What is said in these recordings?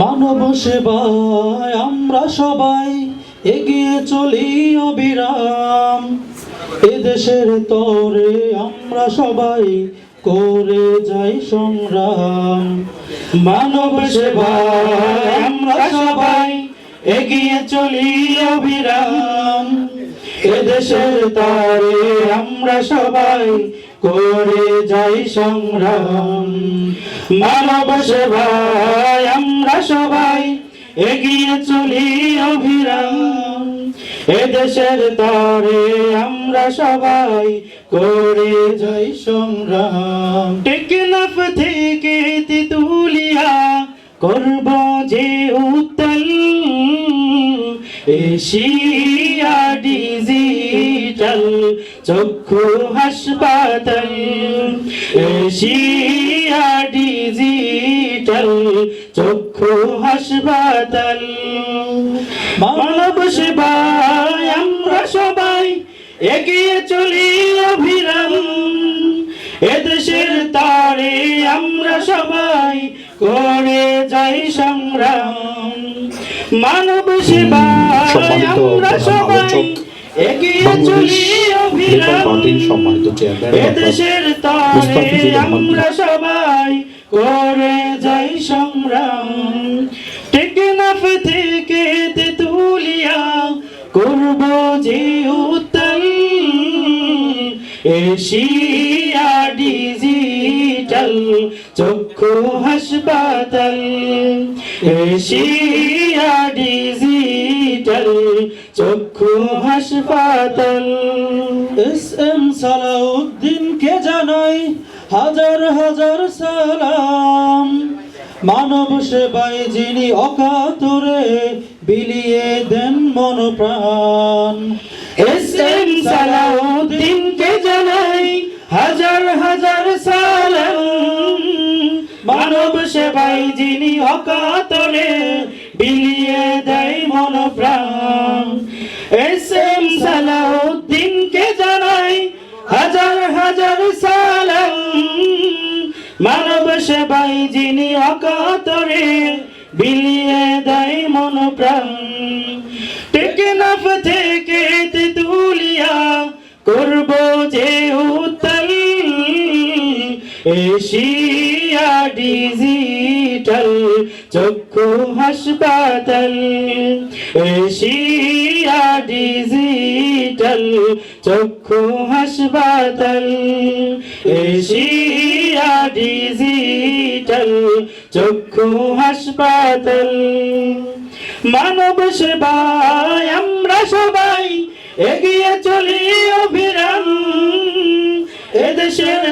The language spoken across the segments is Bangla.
মানব সেবায় আমরা সবাই এগিয়ে চলি অবিরাম। এদেশের তরে আমরা সবাই করে যাই সংগ্রাম। মানব সেবায় আমরা সবাই এগিয়ে চলি অবিরাম। এদেশের তরে আমরা সবাই করে যাই সংগ্রাম। মানব সেবায় আমরা সবাই এগিয়ে চলি অভিরাম। এদেশের তরে আমরা সবাই করে যাই সংগ্রাম। টেকনাফ থেকে তেতুলিয়া করব এশিয়া ডিজিটাল চক্ষু হাসপাতাল। এশিয়া ডিজিটাল চক্ষু হাসপাতাল। মানব সেবায় আমরা সবাই এগিয়ে চলি অভিরাম। এদেশের তারে আমরা সবাই করে যাই সংগ্রাম। মানব সেবায় সম্মানিত আমরা সবাই আলোচক, এগিয়ে বাংলাদেশ চলি লেবার অভিরাম পার্টির সম্মানিত চেয়ারম্যান এদেশের তারে আমরা সবাই করে যাই সংগ্রাম। টেকনাফ থেকে তেতুলিয়া করব যে উত্তল। এশিয়া ডিজিটাল চক্ষু হাসপাতাল এশিয়া ডিজিটাল চক্ষু হাসপাতাল এস এম সালাউদ্দিনকে জানাই হাজার হাজার সালাম। মানব সেবায় যিনি অকাতরে বিলিয়ে দেন মন প্রাণ। এস এম সালাউদ্দিনকে জানাই হাজার মানব সেবায় যিনি অকাতরে বিলিয়ে দেয় মন প্রাণ এস এম সালাউদ্দিনকে জানাই হাজার হাজার সালাম। মানব সেবাই যিনি অকাতরে বিলিয়ে দেয় মন প্রাণ টেকনাফ থেকে তেতুলিয়া করব যে উত্তল। ডিজিটাল চক্ষু হাসপাতাল এশিয়া ডিজিটাল চক্ষু হাসপাতাল এশিয়া ডিজিটাল চক্ষু হাসপাতাল মানব সেবায় আমরা সবাই এগিয়ে চলি অভিরাম। এদেশের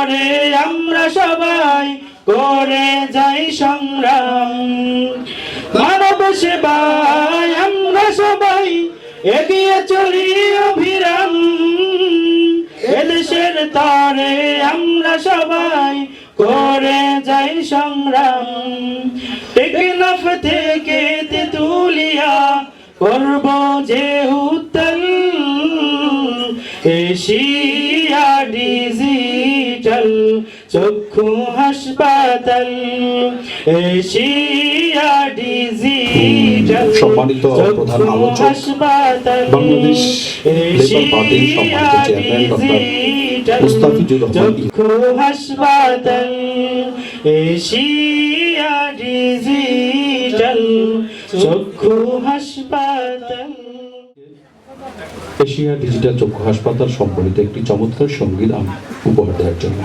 তরে আমরা সবাই করে যাই সংগ্রাম। মানব সেবায় আমরা সবাই এগিয়ে চলি অভিরাম। এদেশের তরে আমরা সবাই করে যাই সংগ্রাম। টেকনাফ থেকে তেতুলিয়া করব যে উত্তল ডিজিটাল চক্ষু হাসপাতাল এশিয়া ডিজিটাল সম্মানিত প্রধান আলোচক, হাসপাতাল বাংলাদেশ লেবার পার্টির সম্মানিত চেয়ারম্যান ডক্টর মুস্তাফিজুর রহমান চক্ষু হাসপাতাল এশিয়া ডিজিটাল চক্ষু হাসপাতাল। এশিয়া ডিজিটাল চক্ষু হাসপাতাল সম্বলিত একটি চমৎকার সংগীত আমি উপহার দেওয়ার জন্য।